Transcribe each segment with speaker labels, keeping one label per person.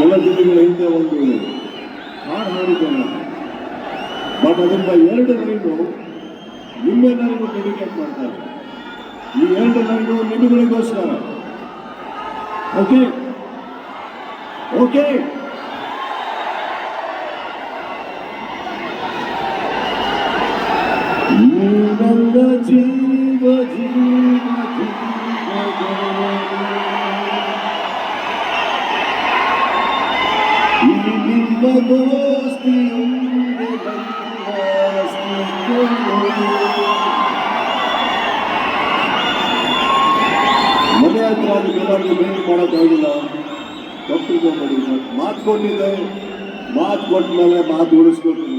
Speaker 1: ಕೆಲ ದಿನಗಳ ಹಿಂದೆ ಒಂದು ಹಾಡು ಹಾಡಿದ್ದೇನೆ ಬಟ್ ಅದರಿಂದ ಎರಡು ಲೈನು ನಿಮ್ಮೆಲ್ಲರಿಗೂ ಡೆಡಿಕೇಟ್ ಮಾಡ್ತಾರೆ ಈ ಎರಡು ಲೈನು ನಿಮ್ಮಗಳಿಗೋಸ್ಕರ. ಓಕೆ? ಓಕೆ? ನನ್ನ ಮನೆ ಹತ್ರ ಎಲ್ಲರಿಗೂ ಭೇಟಿ ಮಾಡೋಕ್ಕಾಗಿಲ್ಲ ತಪ್ಪಿಗೆ ಮಾಡಿ ಮಾತು ಕೊಟ್ಟಿದ್ದೆ ಮಾತು ಕೊಟ್ಟ ಮೇಲೆ ಮಾತು ಉಳಿಸ್ಕೊಟ್ಟಿಲ್ಲ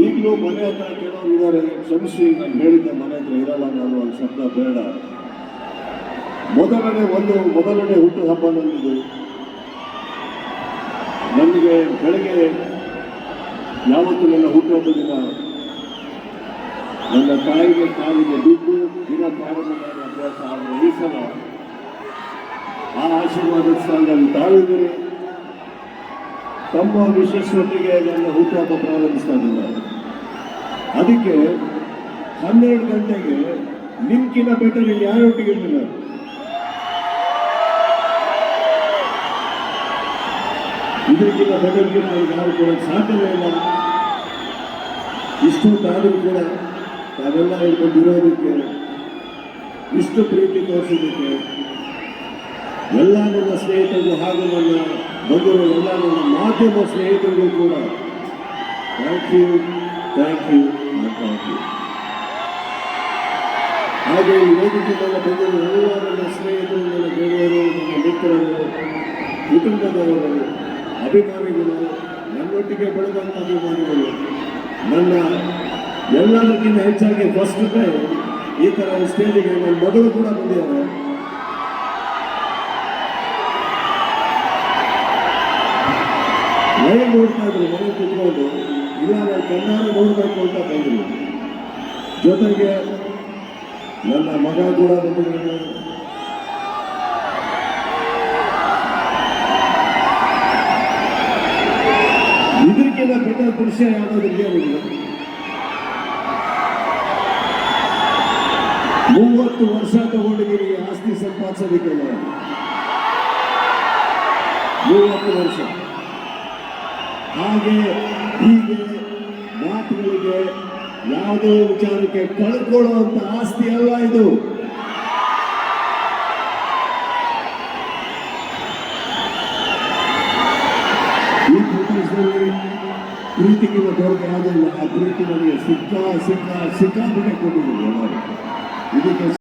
Speaker 1: ಈಗಲೂ ಮನೆ ಹತ್ರ ಕೆಲವರು ಇದ್ದಾರೆ ಕ್ಷಮಿಸಿ ನಾನು ಹೇಳಿದ್ದೆ ಮನೆ ಹತ್ರ ಇರಲ್ಲ ನಾನು ಒಂದು ಶಬ್ದ ಬೇಡ ಮೊದಲನೇ ಒಂದು, ಮೊದಲನೇ ಹುಟ್ಟು ಹಬ್ಬ ನನ್ನದು ನನಗೆ ಬೆಳಗ್ಗೆ ಯಾವತ್ತು ನನ್ನ ಹುಟ್ಟುಹಬ್ಬ ದಿನ ನನ್ನ ತಾಯಿಗೆ ತಾಯಿಗೆ ಬಿದ್ದು ದಿನ ಪ್ರಾರಂಭ ಮಾಡಿ ಅಭ್ಯಾಸ ಆದರೆ ಈ ಸಲ ಆ ಆಶೀರ್ವಾದದ ಸ್ಥಾನದಲ್ಲಿ ತಾಳಿದರೆ ತಮ್ಮ ವಿಶೇಷತೆಗೆ ನನ್ನ ಹುಟ್ಟುಹಬ್ಬ ಪ್ರಾರಂಭಿಸ್ತಾ ಇದ್ದಾರೆ ಅದಕ್ಕೆ ಹನ್ನೆರಡು ಗಂಟೆಗೆ ನಿಮ್ಕಿನ ಬೆಟರ್ ಇಲ್ಲಿ ಯಾರೊಟ್ಟಿಗೆ ಇರಲಿಲ್ಲ ಇದಕ್ಕಿಂತ ದೊಡ್ಡ ನಾವು ಯಾರು ಕೂಡ ಸಾಧ್ಯವೇ ಇಲ್ಲ. ಇಷ್ಟೊತ್ತಾದರೂ ಕೂಡ ತಾವೆಲ್ಲ ಇಟ್ಕೊಂಡಿರೋದಕ್ಕೆ ಇಷ್ಟು ಪ್ರೀತಿ ತೋರಿಸೋದಕ್ಕೆ ಎಲ್ಲ ನನ್ನ ಸ್ನೇಹಿತರಿಗೂ ಹಾಗೂ ನನ್ನ ಬಂಧುಗಳು, ಎಲ್ಲ ನನ್ನ ಮಾಧ್ಯಮ ಸ್ನೇಹಿತರಿಗೂ ಕೂಡ thank you thank you thank you ಹಾಗೆ ಈ ವೇದಿಕೆ ಮೇಲೆ ಬಂದಿರುವ ಎಲ್ಲ ನನ್ನ ಸ್ನೇಹಿತರು, ನನ್ನ ಗೆಳೆಯರು, ನನ್ನ ಮಿತ್ರರು ಕುಟುಂಬದವರು ಅಭಿಮಾನಿಗಳು ನನ್ನೊಟ್ಟಿಗೆ ಬೆಳೆದಂಥ ಅಭಿಮಾನಿಗಳು, ನನ್ನ ಎಲ್ಲದಕ್ಕಿಂತ ಹೆಚ್ಚಾಗಿ ಫಸ್ಟ್ ಟೈಮ್ ಈ ಥರ ಸ್ಟೇಜಿಗೆ ನನ್ನ ಮಗಳು ಕೂಡ ಬಂದಿದ್ದಾರೆ. ಲೈವ್ ನೋಡ್ತಾ ಇದ್ರು ಮನೆ ಕುತ್ಕೊಂಡು, ಇಲ್ಲ ನಾನು ಕಣ್ಣಾರ ನೋಡಬೇಕು ಅಂತ ಜೊತೆಗೆ ನನ್ನ ಮಗ ಕೂಡ ಬಂದಿದ್ದಾನೆ. ಪುರುಷ ಯಾವುದಾದ್ರಿಗೆ ಇರಲಿಲ್ಲ ಮೂವತ್ತು ವರ್ಷ ತಗೊಂಡಿದ್ದೀರಿ ಆಸ್ತಿ ಸಂಪಾದಿಸೋದಕ್ಕೆ. ಮೂವತ್ತು ವರ್ಷ. ಹಾಗೆ ಹೀಗೆ ಮಾತುಗಳಿಗೆ ಯಾವುದೇ ವಿಚಾರಕ್ಕೆ ಕಳ್ಕೊಳ್ಳುವಂತ ಆಸ್ತಿ ಅಲ್ಲ ಇದು ಈ ಪ್ರಪಂಚದಲ್ಲಿ ಪ್ರೀತಿಗಿಂತ ದೊಡ್ಡ ಯಾವುದಿಲ್ಲ ಆ ಪ್ರೀತಿ ನನಗೆ ಸಿಕ್ಕ ಸಿಕ್ಕ ಸಿಕ್ಕಾಪಟ್ಟೆ ಕೊಟ್ಟಿದ್ದೀನಿ ಎಲ್ಲರೂ. ಇದಕ್ಕೆ